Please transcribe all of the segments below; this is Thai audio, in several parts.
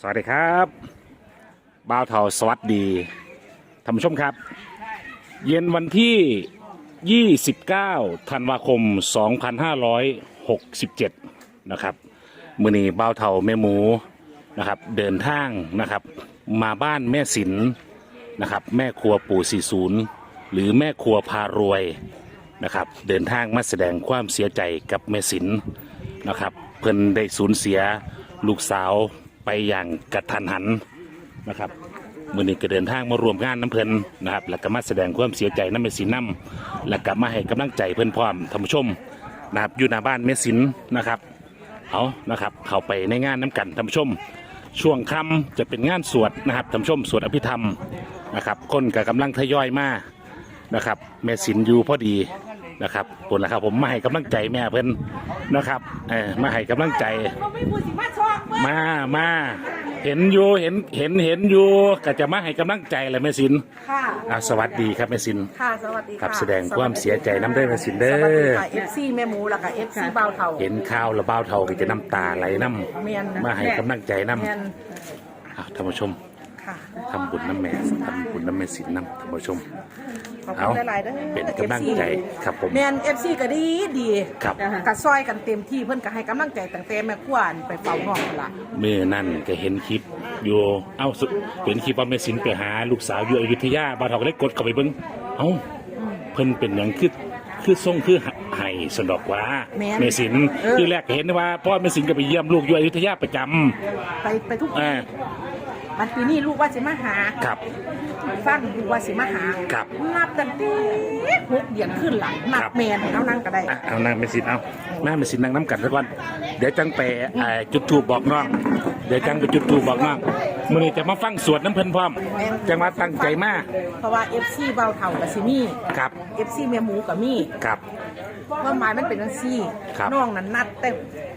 สวัสดีครับบ่าวเทาสวัสดีท่านผู้ชมครับ เย็นวันที่ 29 ธันวาคม 2567 นะครับ มือนี้บ่าวเทาแม่หมูนะครับ เดินทางนะครับ มาบ้านแม่สินนะครับ แม่ครัวปู่40 หรือแม่ครัวพารวยนะครับ เดินทางมาแสดงความเสียใจกับแม่สินนะครับ เพิ่นได้สูญเสียลูกสาว ไปอย่างกระทันหันนะครับมือนี้ก็เดินทางมารวมงานน้ำเพลินนะครับ แล้วก็มาแสดงความเสียใจน้ำแม่สินน้ำแล้วก็มาให้กำลังใจเพิ่นพร้อมท่านผู้ชมนะครับอยู่หน้าบ้านแม่สินนะครับเอานะครับ เข้าไปในงานน้ำกันท่านผู้ชม ช่วงค่ำจะเป็นงานสวดนะครับท่านผู้ชมสวดอภิธรรมนะครับคนก็กำลังทยอยมานะครับแม่สินอยู่พอดี นะครับปุ่นละครับผมมาให้กำลังใจแม่เพิ่นนะครับเออมาให้กำลังใจ เขาไม่พูดสิมาชอบเว้ยมามาเห็นอยู่เห็นเห็นเห็นอยู่ก็จะมาให้กำลังใจแหละแม่สินค่ะ อ่าสวัสดีครับแม่สิน ค่ะสวัสดีครัค่ะบแสดงความเสียใจน้ำได้แม่สินเด้อ สวัสดีค่ะ FC แม่หมูแล้วก็ FC เบาเท่า เห็นข้าวระเบ้าเท่าก็จะน้ำตาไหลน้แม่นนะำมาให้กำลังใจน้แม่นำอะท่านผู้ชมค่ะ ทำบุญน้ำแม่ทำบุญน้ำแม่สินน้ำท่านผู้ชม ขอบเอาคุณหลายๆเด้อ เป็นกำลังใจครับผม แม่น FC ก็ดีดีครับก็ซอยกันเต็มที่เพิ่นก็ให้กำลังใจตั้งแต่แม่ขวานไปเฝ้าห้องนั่นล่ะเมื่อนั่นก็เห็นคลิปอยู่เอ้าสุเห็นคลิปว่าแม่สินไปหาลูกสาวอยู่อยุธยาบ้าวเท่าก็เลยกดเข้าไปเบิ้งเอ้าเพิ่นเป็นอย่างคือคือทรงคือไห้สนดอกว่าแม่นเมสินเออคือแรกเห็นว่าพ่อแม่สินก็ไปเยี่ยมลูกอยู่อยุธยาประจำ ไปไปทุกอ่า วันปีนี้ลูกว่าสิมาหาครับ ฟังลูกว่าสิมาหาครับนับตั้งแต่หกเดือนขึ้นหลังนับครับ แม่นเอานั่งก็ได้อะเอานางเมสินเอาหน้าเมสินนั่งน้ำกันสักวัน เดี๋ยวจังไปอ่าจุดทูบบอกน้อง เดี๋ยวจังไปจุดทูบบอกน้องมื้อนี้จะมาฟังสวดน้ำเพิ่นพร้อม จังมาตั้งใจมากเพราะว่า FC เบาเท่ากับสิมีครับ FC แม่หมูกับมีครับ ความหมายมันเป็นจังซี่ครับ น้องนั้นนัดแต่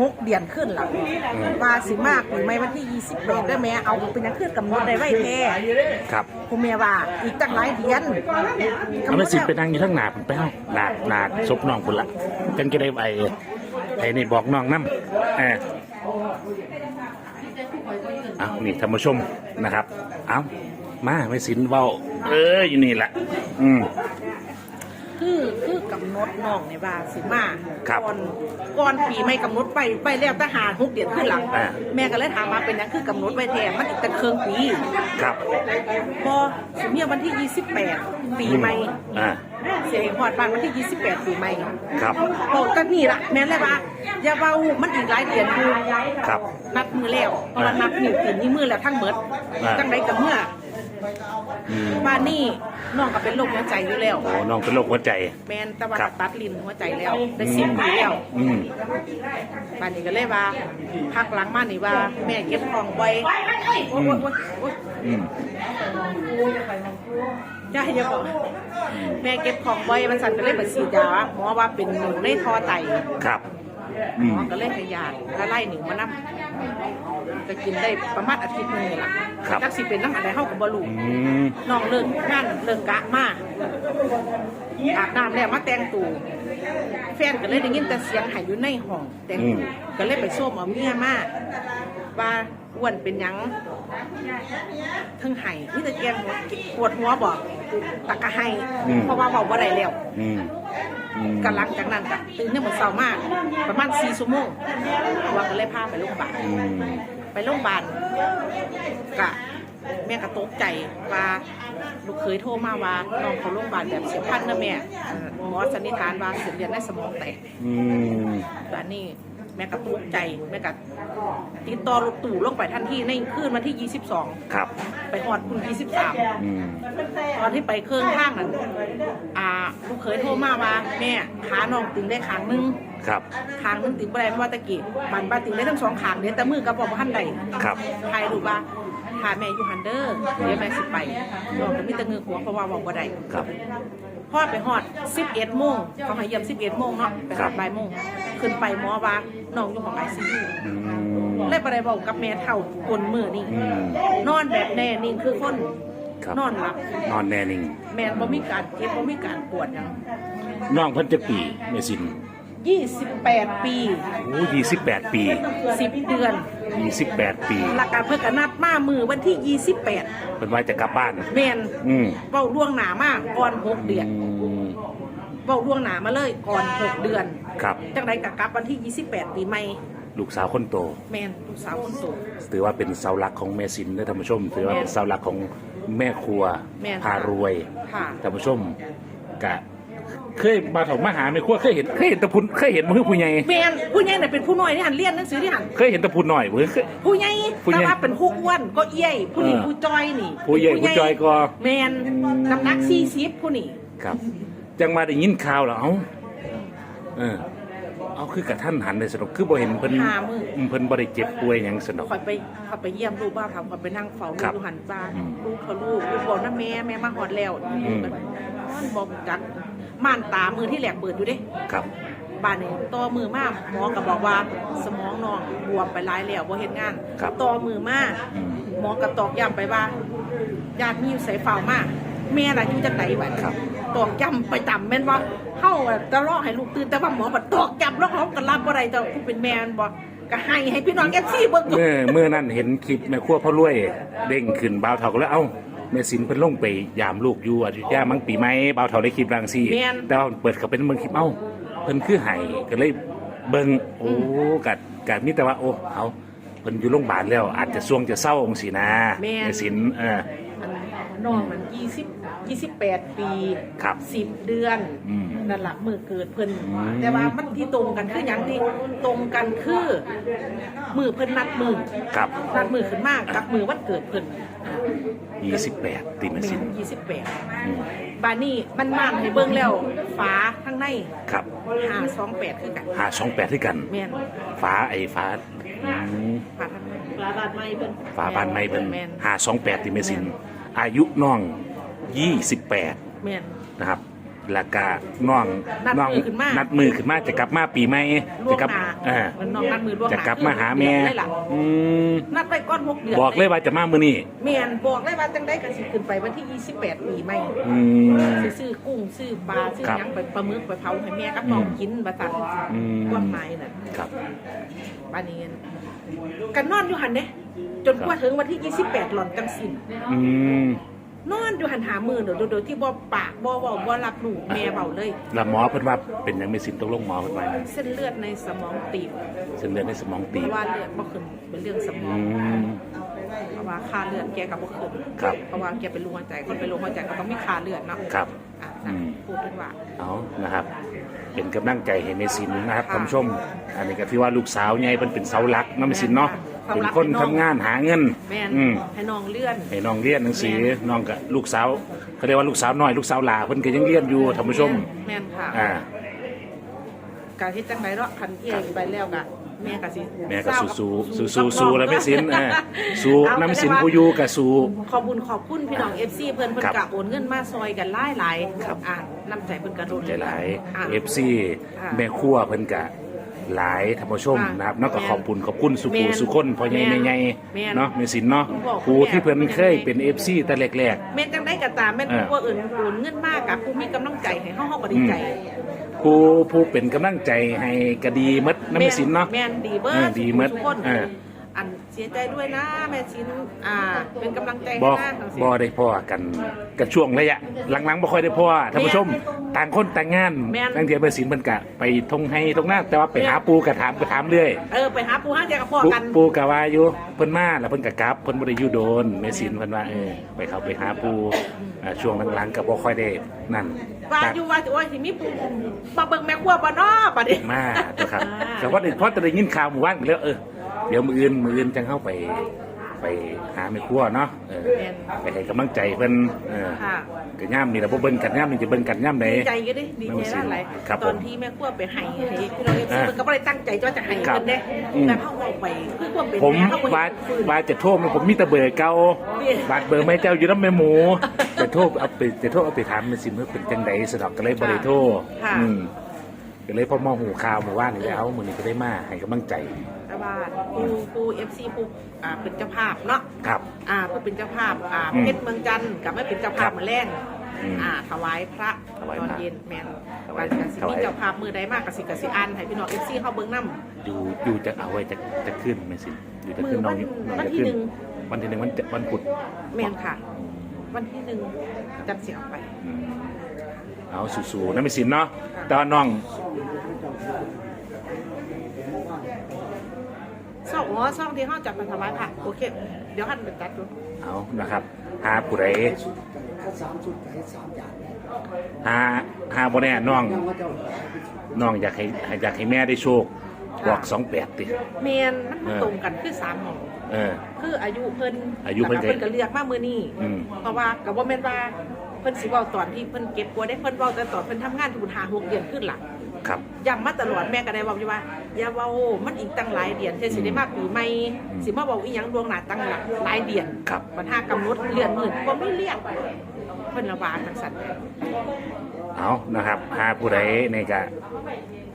หกเดือนขึ้นหลังอืมว่าสิมากหรือไม่วันที่28ได้แม่เอาเป็นยังขึ้นกำหนดได้ไว้แท้ครับคุณแม่ว่าอีกตั้งหลายเดือนเอาเมสินไปนั่งอยู่ทั้งหนาผมไปเอาหนาหนาศพน้องพุ่นละจังจะได้ไอ้ไอ้นี่บอกน้องน้ำเออเอานี่ท่านผู้ชมนะครับ เอามาไม่สินเว้าเอออยู่นี่แหละอืม คือคือกำหนดน้องในว่าสิมาครับ ก่อนก่อนปีไม่กำหนดไปไปแล้วทหารหกเดือนขึ้นหลัง อ่า แม่ก็เลยถามมาเป็นยังคือกำหนดไว้แท้มันอีกตั้งเครื่องปีครับ พอสิเมียวันที่ 28 ปีใหม่อ่า เสียหอดบ้านวันที่ 28 ปีใหม่ครับบอกกันนี่ล่ะ แม่นเลยว่าอย่าเบามันอีกหลายเดือนอยู่ ครับ นับมือแล้วเพราะว่านับนิ้วตีนนิ้วมือแล้วทั้งหมดอ่าจังไดกับเมื่ออืม บ้านนี่น้องก็เป็นโรคหัวใจอยู่แล้วโอ้น้องเป็นโรคหัวใจ แม่นแต่ว่าครับ ตัดลิ้นหัวใจแล้ว ได้สิบปีแล้วอืมบ้านนี้ก็เลยว่าพักหลังมานี่ว่า แม่เก็บของไว้โอ้ยโอ้ยโอ้ยโอ้ยอืมอย่าอย่าบอกแม่เก็บของไว้มันสั่นก็เลยไปฉีดยาหมอว่าเป็นหนูในท่อไต ครับห อืมมอก็เลยให้ยาละไล่หนูมานับก็กินได้ประมาณอาทิตย์หนึงนี่ล่ะครับ จักสิเป็นน้ำอะไรเข้ากับบอลูอืม น้องเลิกงานเลิกกะมาอาบน้ำแล้วมาแต่งตูแฟนก็เลยได้ยินแต่เสียงหายอยู่ในห้องแต่งตูก็เลยไปส้มเอาเมียมาว่า อ้วนเป็นหยังเทั้งไห้นี่แต่แกงปวดหัวบอกตะกะไห้เพราะว่าบอกว่าไรแล้วอืมอืมกันหลังจากนั้นก็ตื่นเนี่ยเหมือนเศร้ามาก ประมาณสี่ชั่วโมงว่าก็เลยพาไปโรงพยาบาล อืมไปโรงพยาบาลกะแม่ก็ตกใจว่าลูกเคยโทรมาว่าน้องเขาโรงพยาบาลแบบเสียบพลันนะแม่เอ่อหมอสันนิษฐานว่าเสียเลือดในสมองแตกอืมแต่นี่แม่ก็ตกใจแม่ก็ ติดต่อรถตู้ลงไปทันทีในคืนวันที่ 22 ครับ ไปหอดคุณ23อืมตอนที่ไปเครื่องข้างนั้นอ่าลูกเคยโทรมาว่าแม่ขาน้องตึงได้ขางนึงครับขางนึงตึงบ่ได้ไม่ว่าตะกี้บันบาตึงได้ทั้งสองขางเดี๋ยวแต่มือกับบอกว่าหันใดครับใครรู้ว่าพาแม่อยู่ฮันเดอร์เดี๋ยวแม่สิไปน้องก็มีแต่เงือกหัวเพราะว่าบอกบ่ได้ครับพอดไปฮอด 11โมงเขาให้เยี่ยม11โมงเนาะไปครัหาบบ่ายโมงขึ้นไปหมอว่าน้องอยู่ของไอซียูอืม เลยบ่ได้บอกกับแม่เท่าคนมือนี่อืม นอนแบบแน่นิ่งคือคนครับ นอนหลับ นอนแน่นิ่งแม่นบ่มีการเจ็บบ่มีการปวดหยังน้องเพิ่นจะปีเมสิน28 ปี โอ้ยี่สิบแปดปี 10 เดือนยี่สิบแปดปีหลักการเพื่อกันนัดมามือวันที่ 28เป็นว่าจะกลับบ้าน แมนอืมเบ้าล่วงหนามากก่อน 6 เดือนอืมเบ้าล่วงหนามาเลยก่อน 6 เดือน ครับ จังไรกับกลับวันที่ 28 ปีใหม่ ลูกสาวคนโต แมนลูกสาวคนโต ถือว่าเป็นเสาหลักของแม่สินนะท่านผู้ชม ถือว่าเป็นเสาหลักของแม่ครัวแม่พารวยค่ะท่านผู้ชมกะเคยมาถมมาหาแม่ครัวเคยเห็นเคยเห็นแตะพุนเคยเห็นมือผู้ใหญ่แมนผู้ใหญ่น่ะเป็นผู้น้อยที่หันเรียนหนังสือที่หันเคยเห็นแตะพุนหน่อยเว้ยเคย ผู้ใหญ่ผู้ใหญ่แต่ว่าเป็นผู้อ้วนก็เอี้ยยผู้นี้เออผู้จ้อยนี่ผู้ใหญ่ผู้จ้อยก็ แมนน้ำหนัก40ผู้นี่ครับ จังมาได้ยินข่าวแล้วเอ้าเออ เอาคือกับท่านหันเลยสนุกคือบ่เห็นเพิ่นหามืออืมเพิ่นบ่ได้เจ็บป่วยหยังสนุก คอยไปคอยไปเยี่ยมลูกบ้างครับคอยไปนั่งเฝ้าลูครักบดูหันบ้านอืมลูกเขาลูกลูกบอกนะแม่แม่มาหอดแล้วอืมบอกจักม่านตามือที่แหลกเปิดอยู่เด้ครับ บ้านนี่ต่อมือมากหมอก็บอกว่าสมองน้องบวมไปหลายแล้วบ่เฮ็ดงานครับ ต่อมือมาก อืม หมอก็ตอกย้ำไปว่าญาติมีอยู่ใส่ฝ่าวมาก แม่ล่ะอยู่จังไดบัดครับ ตอกย้ำไปต่ำแม่นว่าเฮาอะจะรอให้ลูกตื่นแต่ว่าหมอบัดตอกย้ำแล้วเขาก็รับบ่ได้เจ้าผู้เป็นแม่นบ่ก็ให้ให้พี่น้อง FC เบิ่งอยู่เมื่อเมื่อนั้นเห็นคลิปแม่ครัวพ่อรวยเด้งขึ้นบ่าวเฒ่าก็เลยเอ้าแม่สินเพิ่นลงไปยามลูกอยู่อยุธยามั้งปีใหม่บ่าวเฒ่าได้คลิปรังซี่แม่น แต่ว่าเปิดเข้าเป็นเบิ่งคลิปเอ้าเพิ่นคือไห้ก็เลยเบิ่งโอ้กัดกัดมีแต่ว่าโอ้เอาเพิ่นอยู่โรงพยาบาลแล้ว อาจจะช่วงจะเศร้าองสินะแม่นแม่สินเอออันน้องมันยี่สิบ ยี่สิบแปดปี ครับสิบเดือนอืม นั่นละมือเกิดเพิ่นอืม แต่ว่ามันที่ตรงกันคืออย่างที่ตรงกันคือมือเพิ่นนัดมือครับ นัดมือขึ้นมากกับมือวันเกิดเพิ่น28ตีแม่สินยี่สิบแปดอืมบานนี้มันมานให้เบิ่งแล้วฝาข้างในครับหาสองแปดคือกันหา28ด้วยกัน แม่นฟ้าไอ้ฟ้าอืมฝาข้างในฝาบานไม้เพิ่นฝาบานไม่เป็นแม่นหาสองแปดที่เมสิน อายุน้อง ยี่สิบแปดแม่น นะครับแล้วก็น้องนัดน้องมือขึ้นมานัดมือขึ้นมาจะกลับมาปีใหม่ล่วจะงกลับหน้าเออมันน้องนัดมือล่วงหน้าจะกลับมาหาแม่ได้ล่ะ อืมนัดไปก้อนหกเดือนบอกเลยว่าจะมามื้อนี้แม่นบอกเลยว่าจังได้กันสิขึ้นไปวันที่ 28 ปีใหม่อืม สิซื้อกุ้งซื้อปลาซื้อครับหยังไปปลาหมึกไปเผาให้แม่กับน้องอืมกินบะตันอืมความหมายน่ะครับปานนี้กันนอนอยู่หันเด้จนกว่าถึงวันที่ 28 หล่อนจังสิ้นอืม นอนอยู่หันหามือเด้อโดยที่บ่ปากบ่เว้าบ่รับรู้แม่เว้าเลยแล้วหมอเพิ่นว่าเป็นหยังเมสินตกลงหมอเพิ่นว่าหยังเส้นเลือดในสมองตีบเส้นเลือดในสมองตีเพบราะว่าเลือดบ่ขึ้นเป็นเรื่องสมออืง ม เพราะว่าค่าเลือดแกก็บ่ขึ้นครับ เพราะว่าแกเป็นโรคหัวใจคนเป็นโรคหัวใจก็ต้องมีค่าเลือดเนาะครับ อะอืม พูดถึงว่า เอานะครับ เป็นกำลังใจให้เมสินนะครับค่ะ ท่านผู้ชม อันนี้ก็ที่ว่าลูกสาวใหญ่เพิ่นเป็นเสาหลักเนาะเมสินเนาะเสา เป็นหลักคนให้น้ทำองงานหาเงินแม่นอืมให้น้องเลื่อน ให้น้องเรียนหนังสือแม่น น้องกับลูกสาวเขาเรียกว่าลูกสาวน้อยลูกสาวหลาเพิ่นก็ยังเรียนอยู่ท่านผู้ชม แม่นค่ะอ่า การที่จังไรเนาะคันเอียงไปแล้วก็แม่ก็สิแม่ก็เศร้าสู้กับสู้สู้สู้สู้แล้วแม่สินเออสู้เอาน้ำสินแต่ว่าผู้อยู่กับสู้ ขอบคุญขอบคุณพี่น้อง FC เพิ่นเพิ่นครับกะโอนเงินมาซอยกันหลายหลายๆครับอ่าน้ำใจเพิ่นกระโดดใจหลายอ่า FC ค่ะแม่ครัวเพิ่นก็ หลายท่านผู้ชมค่ะนะครับนอกจากแม่นขอบคุณขอบคุณสุแม่ภูนสุคนพ่อใหญ่แม่แม่นใหญ่แม่นเนาะแม่สินเนาะคุณบอกครูที่เพิ่นคุณแม่เคยเป็น FC แต่แรก แม่นจังได้ก็ตามแม่นเออ ผู้ว่าอื่นโอนเงินมากกับผู้มีกำลังใจให้เฮาเฮาก็ดีใจๆผู้ผู้เป็นกำลังใจให้ก็ดีหมดนะแม่สินเนาะ แม่นดีเบิเออร์ดีเบิดทุกคนเออ อันเสียใจด้วยนะแม่ชินอ่าเป็นกำลังใจบให้อกนะทั้งสิ้นบอได้พ่อกันกับช่วงระยะหลังๆบ่ค่อยได้พ่อท่านผู้ชม ต่างคนต่างงานแม่น ตั้งเทียบเป็นสินมันกะไปทงให้ทงหน้าแต่ว่าไปหาปูกะถามกะถามเรื่อย เออไปหาปูห้าเจกับพ่อปูกัน ปูกะว่าอยู่เพิ่นมาแล้วเพิ่นกะกลับเพิ่นบ่ได้อยู่โดนแม่สินเพิ่นว่าเออไปเข้าไปหาปูอ่าช่วงหลังๆก็บ่ค่อยได้นั่นว่าอยู่ว่าจะว่าสิมีปูมาเบิ่งแม่ครัวบ่เนาะบัดนี้มาตัวครับอ่าแต่ว่าเพราะแต่ได้ยินข่าวหมู่บ้านแล้วเออเดี๋ยวมื้ออื่นมื้ออื่นจังเข้าไป ไปหาแม่ครัวเนาะเออแม่นไปให้กำลังใจเพิ่นเออค่ะ ก็ย่ำนี่แหละบ่เบิ่งกันย่ำนี่จะเบิ่งกันย่ำไหนดีใจก็ดิดีใจนั่นแหละครับตอนผมที่แม่ครัวไปให้ให้พี่น้องเอฟซีอ่ามันก็บ่ได้ตั้งใจว่าจะให้ครับเพิ่นเด้อืม แต่เฮาเอาไปคือความเป็นผมแม่เฮาบ่ว่าได้ฟื้นว่าจะโทษมันผมมีแต่เบอร์เก่านี่ บาดเบอร์ไม่เจ้าอยู่น้ำแม่หมูแต่โทษเอาไปจะโทษเอาไปถามมันสิมันเป็นจังไดสนอกก็เลยบ่ได้โทษค่ะอืม ก็เลยพอมองหูข่าวหมู่บ้านนี่แล้วมื้อนี้ก็ได้มาให้กำลังใจ แต่ว่าปูปูเอฟซีปูอ่าเป็นเจ้าภาพเนาะครับ อ่าผู้เป็นเจ้าภาพอ่าอืมเพชรเมืองจันทร์กับไม่เป็นเจ้าภาครัพบมาแรงอืมอ่า ถวายพระถวายตอนพระเย็นแม่นถวายวันกสิถวาย มีเจ้าภาพมือใดมากกสิกสิอันให้พี่น้องเอฟซีเข้าเบิ้งน้อยู่อยู่จะเอาไว้จะจะขึ้นไหมสิอยู่จะขึ้นมือน้องวันน้องวันจะที่ขึ้นหนึ่ง วันที่หนึ่งวันวันพุธำแม่นค่ะ วันที่หนึ่งจัดเสียออกไป อืม เอาสู่ๆนั่นไม่สินเนาะแต่ว่าน้องซ่องอ๋อซ่องที่ห้องจัดมาถวายพระโอเค เดี๋ยวหันไปตัดดูเอานะครับหาผู้ใดถ้าสามชุดก็ให้สามอย่างหาหาบ่แน่น้องยังว่าเจ้าน้องอยากให้อยากให้แม่ได้โชคบอกสองแปดติเมนมันมาตรงกันคือสามหมองเออคืออายุเพิ่นอายุเพิ่นแล้วก็เพิ่นก็เลือกมามือนี้อืมเพราะว่ากับว่าแม่นว่าเพิ่นสิเว้าตอนที่เพิ่นเก็บกลัวได้เพิ่นเว้าแต่ตอนเพิ่นทำงานทุนหาหกเดือนขึ้นหลังครับย้ำมาตลอดแม่ก็ได้เว้าอยู่ว่าอย่าเว้ามันอีกตั้งหลายเดือนเช่นสิได้มาปีใหม่อืมสิมาเว้าอีหยังดวงหน้าตั้งหลายเดือนครับปัญหากำหนดเลื่อนมือบ่มีเรียกเพิ่นระบาดจังซั่นเอานะครับหาผู้ใดในกะ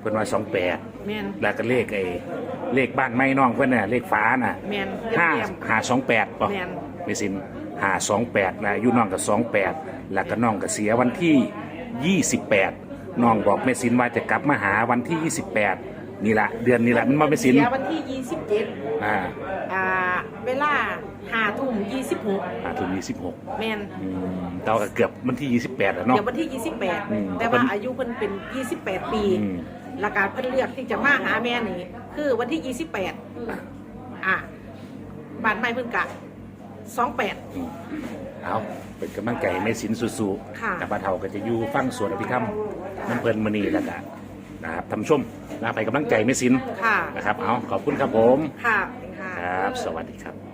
เพิ่นว่าสองแปดแม่นแล้วก็เลขไอ้เลขบ้านไม้น้องเพิ่นน่ะเลขฟ้าน่ะแม่นห้าเยี่ยมหาสองแปดป่ะแม่น ไม่สิน หาสองแปดนะอายุน้องกับสองแปดแล้วก็น้องก็เสียวันที่ยี่สิบแปดน้องบอกแม่สินว่าจะกลับมาหาวันที่ยี่สิบแปดนี่ละเดือนนี้ละมันมาแม่สินเสียวันที่27อ่าอ่าเวลา5ทุ่ม26หาถึงยี่สิบหกแม่นเต่าก็เกือบวันที่ยี่สิบแปดแล้วเนาะเดี๋ยววันที่อืม28แต่ว่าอายุเพิ่นเป็น28ปีอืมและการเพิ่นเลือกที่จะมาหาแม่นี่คือวันที่28อะบ้านใหม่เพิ่นกะ 28อืมเอาเป็นกำลังใจให้แม่สินสู้ค่ะๆกับป้าเฒ่าก็จะอยู่ฟังสวดอภิธรรมน้ำเพลินมณีแล้วก็นะครับทำชมนะไปกำลังใจแม่สินค่ะ นะครับ เอาขอบคุณครับผม ค่ะค่ะครับ สวัสดีครับ